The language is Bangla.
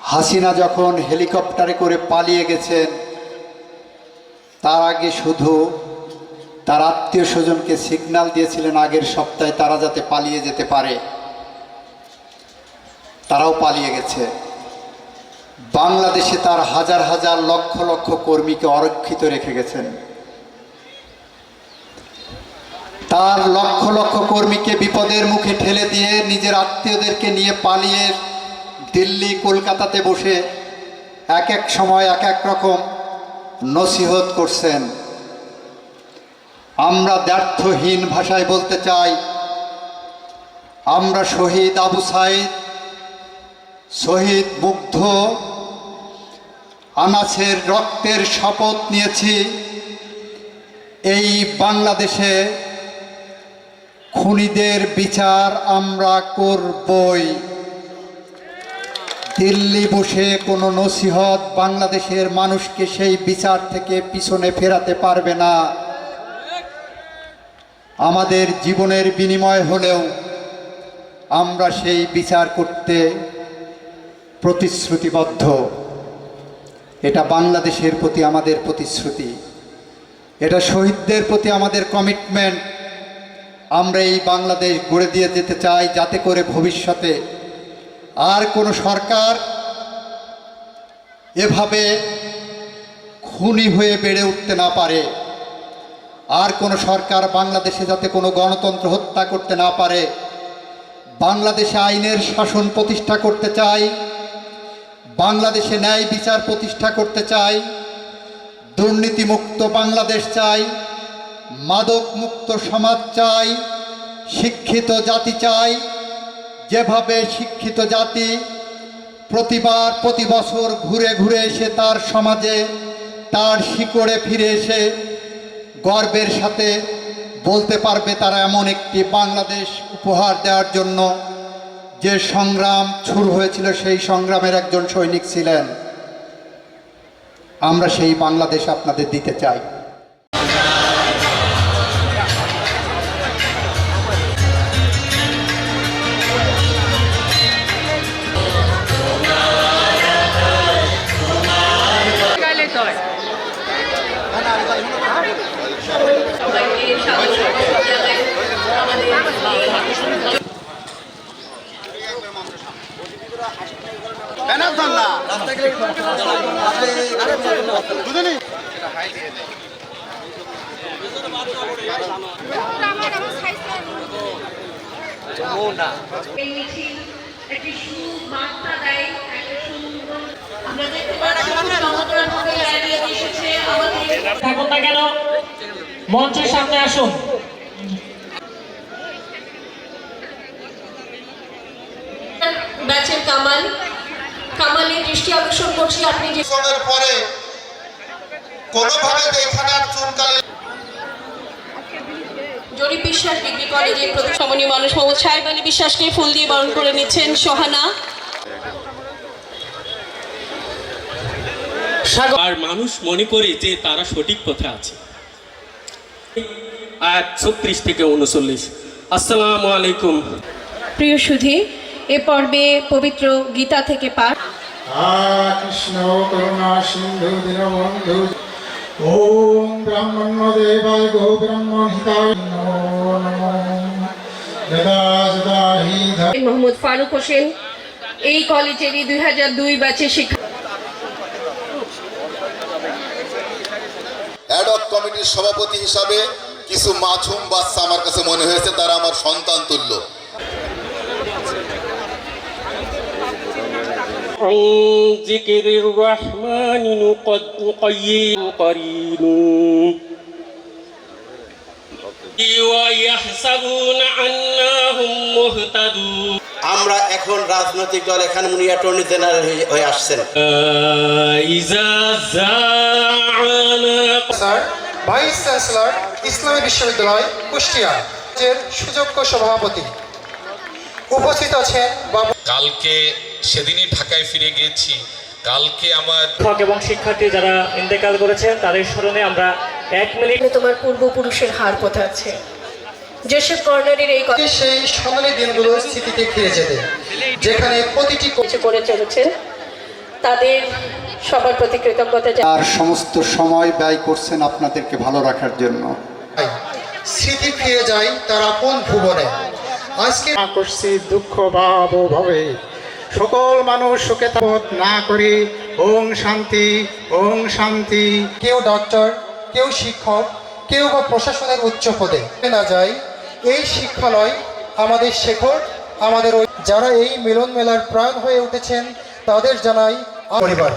হাসিনা যখন হেলিকপ্টারে করে পালিয়ে গেছেন, তার আগে শুধু তার আত্মীয় স্বজনকে সিগন্যাল দিয়েছিলেন, আগের সপ্তাহে তারা যাতে পালিয়ে যেতে পারে, তারাও পালিয়ে গেছে। বাংলাদেশে তার হাজার হাজার লক্ষ লক্ষ কর্মীকে অরক্ষিত রেখে গেছেন। তার লক্ষ লক্ষ কর্মীকে বিপদের মুখে ঠেলে দিয়ে নিজের আত্মীয়দেরকে নিয়ে পালিয়ে দিল্লি, কলকাতাতে বসে এক এক সময় এক এক রকম নসিহত করছেন। আমরা ব্যর্থহীন ভাষায় বলতে চাই, আমরা শহীদ আবু সাইদ, শহীদ মুগ্ধ, আনাসের রক্তের শপথ নিয়েছি। এই বাংলাদেশে খুনিদের বিচার আমরা করবই। দিল্লি বসে কোনো নসিহত বাংলাদেশের মানুষকে সেই বিচার থেকে পিছনে ফেরাতে পারবে না। আমাদের জীবনের বিনিময় হলেও আমরা সেই বিচার করতে প্রতিশ্রুতিবদ্ধ। এটা বাংলাদেশের প্রতি আমাদের প্রতিশ্রুতি। এটা শহীদদের প্রতি আমাদের কমিটমেন্ট আমরা এই বাংলাদেশ গড়ে দিয়ে যেতে চাই যাতে করে ভবিষ্যতে আর কোনো সরকার এভাবে খুনি হয়ে বেড়ে উঠতে না পারে। আর কোনো সরকার বাংলাদেশে যাতে কোনো গণতন্ত্র হত্যা করতে না পারে। বাংলাদেশে আইনের শাসন প্রতিষ্ঠা করতে চাই বাংলাদেশে ন্যায় বিচার প্রতিষ্ঠা করতে চাই দুর্নীতিমুক্ত বাংলাদেশ চাই মাদক মুক্ত সমাজ চাই শিক্ষিত জাতি চাই যেভাবে শিক্ষিত জাতি প্রতিবার প্রতি বছর ঘুরে ঘুরে এসে তার সমাজে তার শিকড়ে ফিরে এসে গর্বের সাথে বলতে পারবে তারা এমন একটি বাংলাদেশ উপহার দেওয়ার জন্য যে সংগ্রাম শুরু হয়েছিল, সেই সংগ্রামের একজন সৈনিক ছিলেন। আমরা সেই বাংলাদেশ আপনাদের দিতে চাই। না কেন মঞ্চের সামনে আসুন ব্যাচের কামাল কামালের দৃষ্টি আকর্ষণ করছি আপনি যে পরে কোনোভাবে এখানে আর চুনকালি জরিপ বিশ্বাস ডিগ্রি কলেজের প্রতি সমনীয় মানুষ মোহাম্মদ সাহেব আলী বিশ্বাসকে ফুল দিয়ে বরণ করে নিচ্ছেন সোহানা। আর মানুষ মনে করে যে তারা সঠিক পথে আছে। আয়াত ছত্রিশ থেকে উনচল্লিশ আসসালামু আলাইকুম। প্রিয় সুধী এ পর্বে পবিত্র গীতা থেকে পাঠ। কৃষ্ণ করুণা সিন্ধু দীনবন্ধু। ওম ব্রাহ্মণ দেবায় গো মোহাম্মদ ফারুক হোসেন এই কলেজেরই দুই হাজার দুই ব্যাচের শিক্ষা অ্যাডক কমিটির সভাপতি হিসাবে কিছু মাছুম বাচ্চা আমার কাছে মনে হয়েছে তারা আমার সন্তান তুল্য। عن ذكر الرحمن نقد نقيم قرين ويحسبون أنهم مهتدون আমরা এখন রাজনৈতিক দল এখানে উনি অ্যাটর্নি জেনারেল হয়ে- হয়ে আসছেন إذا زعنا স্যার ভাইস চ্যান্সেলর ইসলামী বিশ্ববিদ্যালয় কুষ্টিয়া এর সুযোগ্য সভাপতি উপস্থিত আছেন বাবু কালকে সেদিনই ঢাকায় ফিরে গিয়েছি। কালকে আমার শিক্ষক এবং শিক্ষার্থী যারা ইন্তেকাল করেছেন তাদের স্মরণে আমরা এক মিনিট তোমার পূর্বপুরুষের হার কোথা আছে জোসেফ কর্নারের এই কথা সেই সোনালী দিনগুলো স্মৃতিতে ফিরে যেতে। যেখানে প্রতিটি কিছু করে চলেছেন তাদের সবার প্রতি কৃতজ্ঞতা। আর সমস্ত সময় ব্যয় করছেন আপনাদেরকে ভালো রাখার জন্য। স্মৃতি ফিরে যায় তার আপন ভুবনে। আজকে করছি দুঃখ ভাব ভাবে। সকল মানুষ সুখে তাবত না করে। ওং শান্তি ওং শান্তি। কেউ ডক্টর, কেউ শিক্ষক, কেউ বা প্রশাসনের উচ্চ পদে। না যায়, এই শিক্ষালয় আমাদের শেখর, আমাদের যারা এই মিলন মেলার প্রাণ হয়ে উঠেছেন, তাদের জানাই পরিবার।